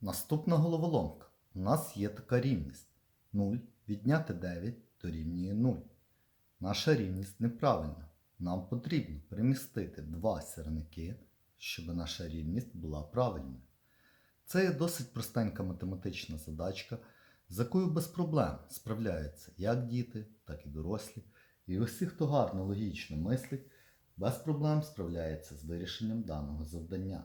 Наступна головоломка. У нас є така рівність. 0 відняти 9 дорівнює 0. Наша рівність неправильна. Нам потрібно перемістити два сірники, щоб наша рівність була правильною. Це є досить простенька математична задачка, з якою без проблем справляються як діти, так і дорослі. І усі, хто гарно логічно мислить, без проблем справляється з вирішенням даного завдання.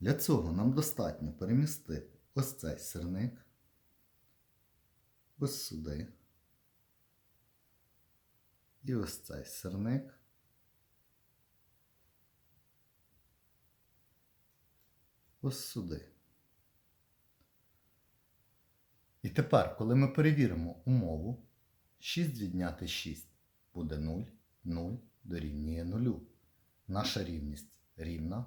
Для цього нам достатньо перемістити ось цей сирник ось сюди. І ось цей сирник. Ось сюди. І тепер, коли ми перевіримо умову, 6 відняти 6 буде 0, 0 дорівнює 0. Наша рівність рівна.